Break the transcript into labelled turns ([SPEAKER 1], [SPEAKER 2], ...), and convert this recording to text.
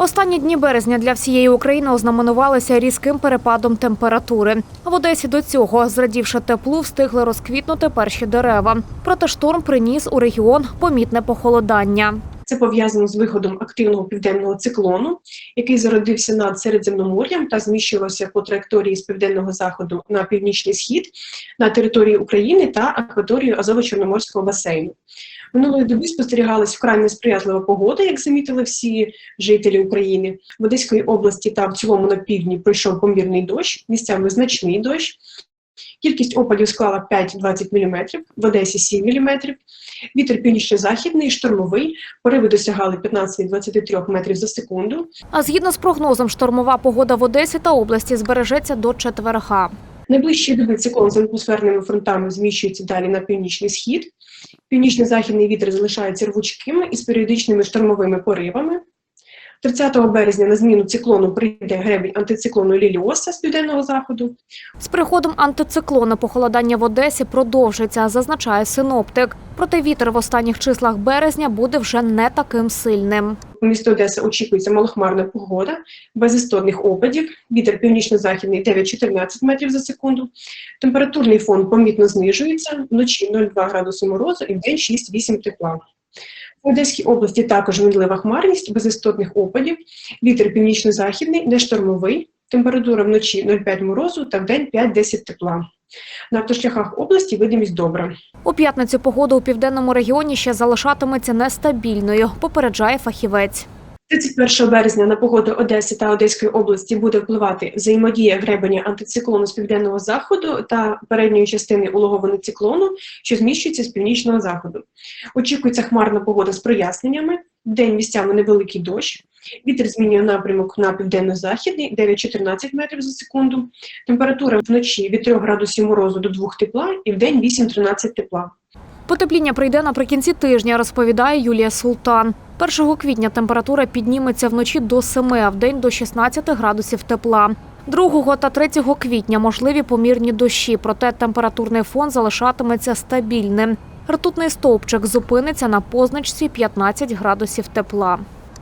[SPEAKER 1] Останні дні березня для всієї України ознаменувалися різким перепадом температури. В Одесі до цього, зрадівши теплу, встигли розквітнути перші дерева. Проте шторм приніс у регіон помітне похолодання.
[SPEAKER 2] Це пов'язано з виходом активного південного циклону, який зародився над Середземномор'ям та зміщувався по траєкторії з південного заходу на північний схід на території України та акваторію Азово-Чорноморського басейну. Минулої доби спостерігалась вкрай несприятлива погода, як замітили всі жителі України. В Одеської області та в цілому на півдні пройшов помірний дощ, місцями значний дощ. Кількість опадів склала 5-20 мм, в Одесі 7 мм. Вітер північно-західний, штормовий, пориви досягали 15-23 метрів за секунду.
[SPEAKER 1] А згідно з прогнозом, штормова погода в Одесі та області збережеться до четверга.
[SPEAKER 2] Найближчі доби циклон з атмосферними фронтами зміщується далі на північний схід. Північно-західний вітер залишається рвучкими із періодичними штормовими поривами. 30 березня на зміну циклону прийде гребень антициклону Ліліоса з південного заходу.
[SPEAKER 1] З приходом антициклону похолодання в Одесі продовжиться, зазначає синоптик. Проте вітер в останніх числах березня буде вже не таким сильним.
[SPEAKER 2] У місті Одеса очікується малохмарна погода, без істотних опадів, вітер північно-західний 9-14 метрів за секунду. Температурний фон помітно знижується, вночі 0,2 градуси морозу і вдень 6-8 тепла. В Одеській області також мінлива хмарність, без істотних опадів, вітер північно-західний, не штормовий, температура вночі 0,5 морозу та вдень 5-10 тепла. На автошляхах області видимість добра.
[SPEAKER 1] У п'ятницю погода у південному регіоні ще залишатиметься нестабільною, попереджає фахівець.
[SPEAKER 2] 31 березня на погоду Одеси та Одеської області буде впливати взаємодія гребеня антициклону з південного заходу та передньої частини улоговини циклону, що зміщується з північного заходу. Очікується хмарна погода з проясненнями, вдень місцями невеликий дощ. Вітер змінює напрямок на південно-західний 9-14 метрів за секунду. Температура вночі від 3 градусів морозу до 2 тепла і вдень 8-13 тепла.
[SPEAKER 1] Потепління прийде наприкінці тижня, розповідає Юлія Султан. 1 квітня температура підніметься вночі до 7, а вдень до 16 градусів тепла. 2 та 3 квітня можливі помірні дощі, проте температурний фон залишатиметься стабільним. Ртутний стовпчик зупиниться на позначці 15 градусів тепла.